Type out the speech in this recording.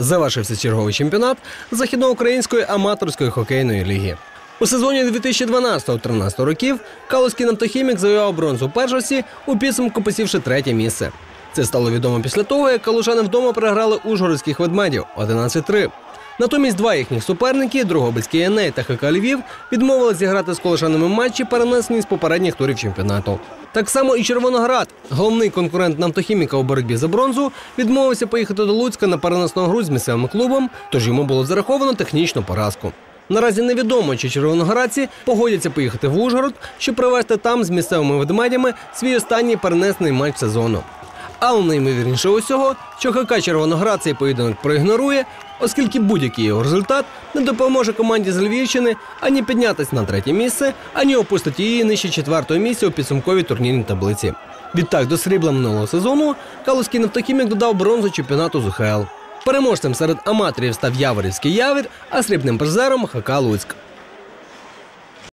Завершився черговий чемпіонат західноукраїнської аматорської хокейної ліги. У сезоні 2012-13 років Калузький нафтохімік завоював бронзу першості, у підсумку посівши третє місце. Це стало відомо після того, як калушани вдома програли ужгородських ведмедів 11-3. Натомість два їхніх суперники, Другобицький Еней та ХК Львів, відмовились зіграти з колошанами матчі, перенесені з попередніх турів чемпіонату. Так само і Червоноград, головний конкурент нафтохіміка у боротьбі за бронзу, відмовився поїхати до Луцька на переносну гру з місцевим клубом, тож йому було зараховано технічну поразку. Наразі невідомо, чи червоноградці погодяться поїхати в Ужгород, щоб провести там з місцевими ведмедями свій останній перенесений матч сезону. Але найімовірніше усього, що ХК Червоноград цей поєдинок проігнорує, оскільки будь-який його результат не допоможе команді з Львівщини ані піднятися на третє місце, ані опустити її нижче четвертого місця у підсумковій турнірній таблиці. Відтак до срібла минулого сезону Калузький нафтохімік додав бронзу чемпіонату з УХЛ. Переможцем серед аматорів став Яворівський Явір, а срібним призером ХК Луцьк.